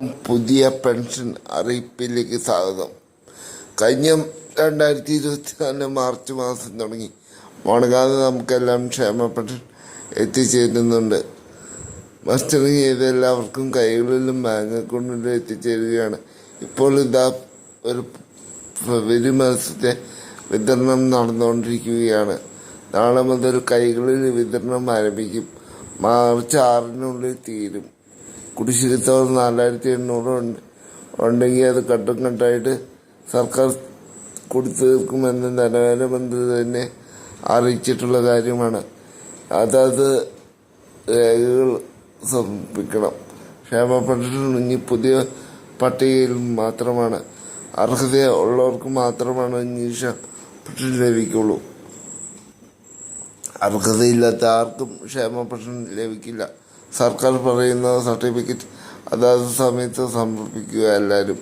പുതിയ പെൻഷൻ അറിയിപ്പിലേക്ക് സ്വാഗതം. കഴിഞ്ഞ രണ്ടായിരത്തി ഇരുപത്തിനാല് മാർച്ച് മാസം തുടങ്ങി. മുടങ്ങാതെ നമുക്കെല്ലാം ക്ഷേമ പെൻഷൻ എത്തിച്ചേരുന്നുണ്ട്. മസ്റ്ററിങ് ചെയ്ത് എല്ലാവർക്കും കൈകളിലും ബാങ്ക് അക്കൗണ്ടിലും എത്തിച്ചേരുകയാണ്. ഇപ്പോൾ ഇതാ ഒരു ഫെബ്രുവരി മാസത്തെ വിതരണം നടന്നുകൊണ്ടിരിക്കുകയാണ്. നാളെ മുതൽ കൈകളിൽ വിതരണം ആരംഭിക്കും. മാർച്ച് ആറിനുള്ളിൽ തീരും. കുടിശ്ശിക തുക നാലായിരത്തി എണ്ണൂറ് ഉണ്ട് ഉണ്ടെങ്കിൽ അത് ഘട്ടം ഘട്ടമായിട്ട് സർക്കാർ കൊടുത്തു തീർക്കുമെന്ന് ധനകാര്യമന്ത്രി തന്നെ അറിയിച്ചിട്ടുള്ള കാര്യമാണ്. അതത് രേഖകൾ സമർപ്പിക്കണം. ക്ഷേമ പെൻഷൻ പുതിയ പട്ടികയിൽ മാത്രമാണ്. അർഹത ഉള്ളവർക്ക് മാത്രമാണ് ക്ഷേമ പെൻഷൻ ലഭിക്കുള്ളൂ. അർഹതയില്ലാത്ത ആർക്കും ക്ഷേമ പെൻഷൻ ലഭിക്കില്ല. സർക്കാർ പറയുന്ന സർട്ടിഫിക്കറ്റ് അതാത് സമയത്ത് സമർപ്പിക്കുക എല്ലാവരും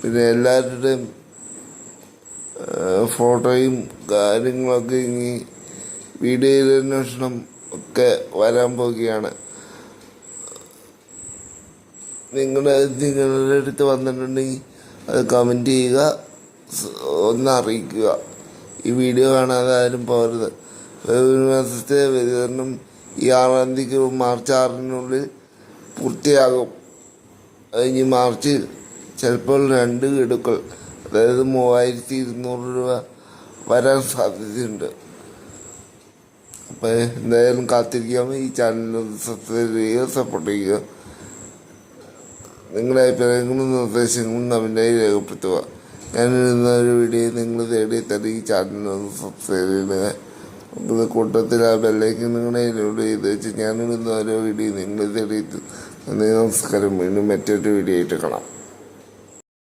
പിന്നെ എല്ലാവരുടെയും ഫോട്ടോയും കാര്യങ്ങളൊക്കെ ഇനി വീഡിയോ അന്വേഷണം ഒക്കെ വരാൻ പോവുകയാണ്. നിങ്ങളുടെ നിങ്ങളുടെ അടുത്ത് വന്നിട്ടുണ്ടെങ്കിൽ അത് കമന്റ് ചെയ്യുക ഒന്ന് അറിയിക്കുക. ഈ വീഡിയോ കാണാതെ ആരും പോകരുത്. മാസത്തെ വിതരണം ഈ ആറാം തീയതി മാർച്ച് ആറിനുള്ളിൽ പൂർത്തിയാകും. കഴിഞ്ഞ് മാർച്ചിൽ ചിലപ്പോൾ രണ്ട് ഗഡുക്കൾ അതായത് മൂവായിരത്തി ഇരുന്നൂറ് രൂപ വരാൻ സാധ്യതയുണ്ട്. അപ്പോൾ എന്തായാലും കാത്തിരിക്കാം. ഈ ചാനൽ സബ്സ്ക്രൈബ് ചെയ്യുക സപ്പോർട്ട് ചെയ്യുക. നിങ്ങളുടെ അഭിപ്രായങ്ങളും നിർദ്ദേശങ്ങളും കമന്റായി രേഖപ്പെടുത്തുക. ഞാനിടുന്ന ഒരു വീഡിയോ നിങ്ങൾ തേടി തന്നെ ഈ ചാനൽ സബ്സ്ക്രൈബ് ചെയ്യുക ഇത് കൂട്ടത്തിൽ ആ ബെല്ലേക്ക് നിങ്ങളുടെ ഇതിലൂടെ ചെയ്ത് വെച്ച് ഞാനിടുന്ന ഓരോ വീഡിയോ നിങ്ങൾ തെളിയിച്ചു നന്ദി നമസ്കാരം വീണ്ടും മറ്റൊരു വീഡിയോ ആയിട്ട് കാണാം.